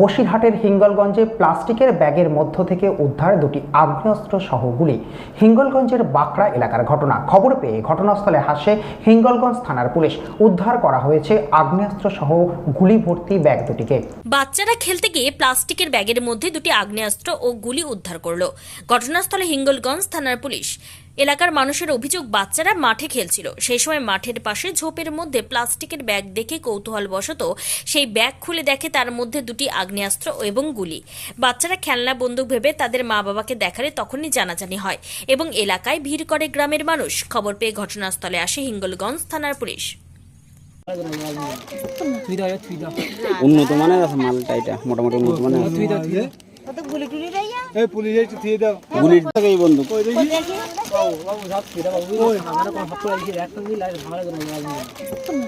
বসিরহাটের হিঙ্গলগঞ্জে প্লাস্টিকের ব্যাগের মধ্য থেকে উদ্ধার দুটি আগ্নেয়াস্ত্র সহ গুলি। হিঙ্গলগঞ্জের বাঁকড়া এলাকার ঘটনা। খবর পেয়ে ঘটনাস্থলে হাসে হিঙ্গলগঞ্জ থানার পুলিশ। উদ্ধার করা হয়েছে আগ্নেয়াস্ত্র সহ গুলি ভর্তি ব্যাগ দুটিকে। বাচ্চারা খেলতে গিয়ে প্লাস্টিকের ব্যাগের মধ্যে দুটি আগ্নেয়াস্ত্র ও গুলি উদ্ধার করল। ঘটনাস্থলে হিঙ্গলগঞ্জ থানার পুলিশ। এলাকার মানুষের অভিযোগ বাচ্চারা মাঠে খেলছিল। সেই সময় মাঠের পাশে ঝোপের মধ্যে প্লাস্টিকের ব্যাগ দেখে কৌতূহলবশত সেই ব্যাগ খুলে দেখে তার মধ্যে দুটি আগ্নেয়াস্ত্র এবং গুলি। বাচ্চারা খেলনা বন্দুক ভেবে তাদের মা বাবাকে দেখালে তখনই জানাজানি হয় এবং এলাকায় ভিড় করে গ্রামের মানুষ। খবর পেয়ে ঘটনাস্থলে আসে হিঙ্গলগঞ্জ থানার পুলিশ। উন্নত মানের আছে মালটা এটা মোটামুটি উন্নত মানের দাও। এই পুলিশ দাও এই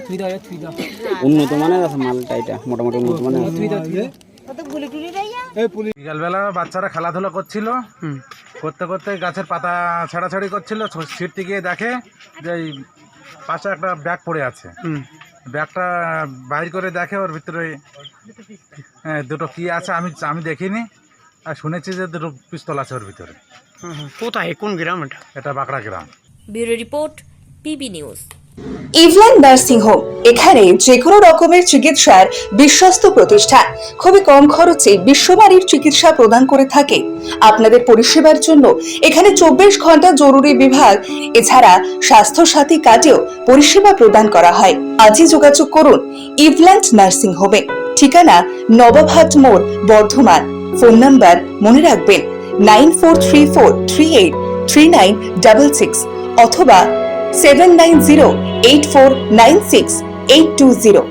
তুই দাও তুই দাও। উন্নত মানের আছে মালটা এটা মোটামুটি উন্নত মানের আছে। তুই দাও তুই বিকালবেলা বাচ্চারা খেলাধুলা করছিল করতে করতে গাছের পাতা ছাড়াছাড়ি করছিল ছিটতে গিয়ে দেখে যে এই পাশে একটা ব্যাগ পড়ে আছে। ব্যাগটা বাইর করে দেখে ওর ভিতরে হ্যাঁ, দুটো কি আছে আমি আমি দেখিনি। আর শুনেছি যে দুটো পিস্তল আছে ওর ভিতরে। কোথায়? কোন গ্রাম এটা? এটা বাঁকড়া গ্রাম। Bureau report P B news. ইভল্যান্ড nursing home এখানে যে কোনো রকমের চিকিৎসার বিশ্বস্ত প্রতিষ্ঠান। খুবই কম খরচে বিশ্বমানের চিকিৎসা প্রদান করে থাকে। আপনাদের পরিষেবার জন্য এখানে চব্বিশ ঘণ্টা জরুরি বিভাগ এছাড়া স্বাস্থ্য সাথী কার্ডেও পরিষেবা প্রদান করা হয়। আজই যোগাযোগ করুন ইভল্যান্ড নার্সিং হোমে ঠিকানা নবাবহাট মোড় বর্ধমান। ফোন নাম্বার মনে রাখবেন, nine four three four three eight three nine double six অথবা seven nine zero eight four nine six eight two zero.